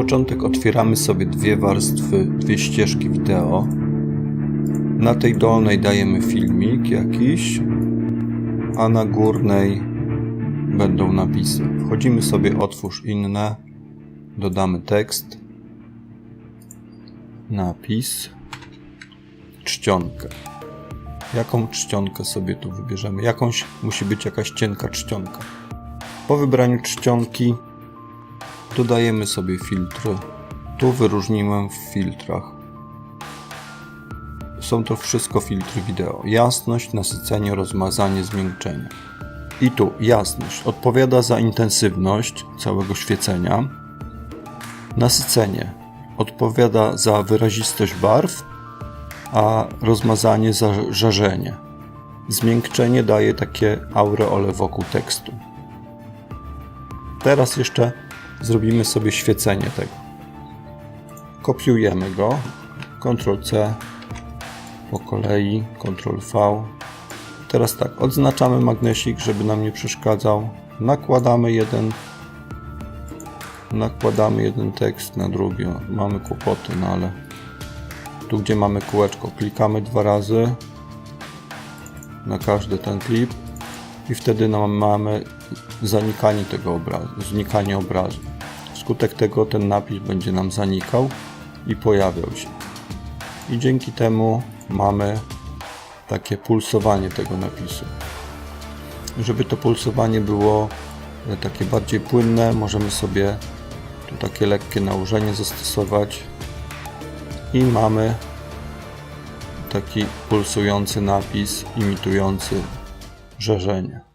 początek otwieramy sobie dwie warstwy, dwie ścieżki wideo. Na tej dolnej dajemy filmik jakiś, a na górnej będą napisy. Wchodzimy sobie otwórz inne, dodamy tekst, napis, czcionkę. Jaką czcionkę sobie tu wybierzemy? Jakąś musi być jakaś cienka czcionka. Po wybraniu czcionki dodajemy sobie filtry. Tu wyróżniłem w filtrach. Są to wszystko filtry wideo. Jasność, nasycenie, rozmazanie, zmiękczenie. I tu jasność odpowiada za intensywność całego świecenia. Nasycenie odpowiada za wyrazistość barw, a rozmazanie za żarzenie. Zmiękczenie daje takie aureole wokół tekstu. Teraz jeszcze zrobimy sobie świecenie tego. Kopiujemy go. Ctrl C po kolei, Ctrl V. Teraz tak, odznaczamy magnesik, żeby nam nie przeszkadzał. Nakładamy jeden nakładamy jeden tekst na drugi. Mamy kłopoty, no ale tu gdzie mamy kółeczko, klikamy dwa razy na każdy ten klip i wtedy mamy zanikanie tego obrazu, znikanie obrazu. Wskutek tego ten napis będzie nam zanikał i pojawiał się. I dzięki temu mamy takie pulsowanie tego napisu. Żeby to pulsowanie było e, takie bardziej płynne, możemy sobie tu takie lekkie nałożenie zastosować i mamy taki pulsujący napis imitujący żerzenie.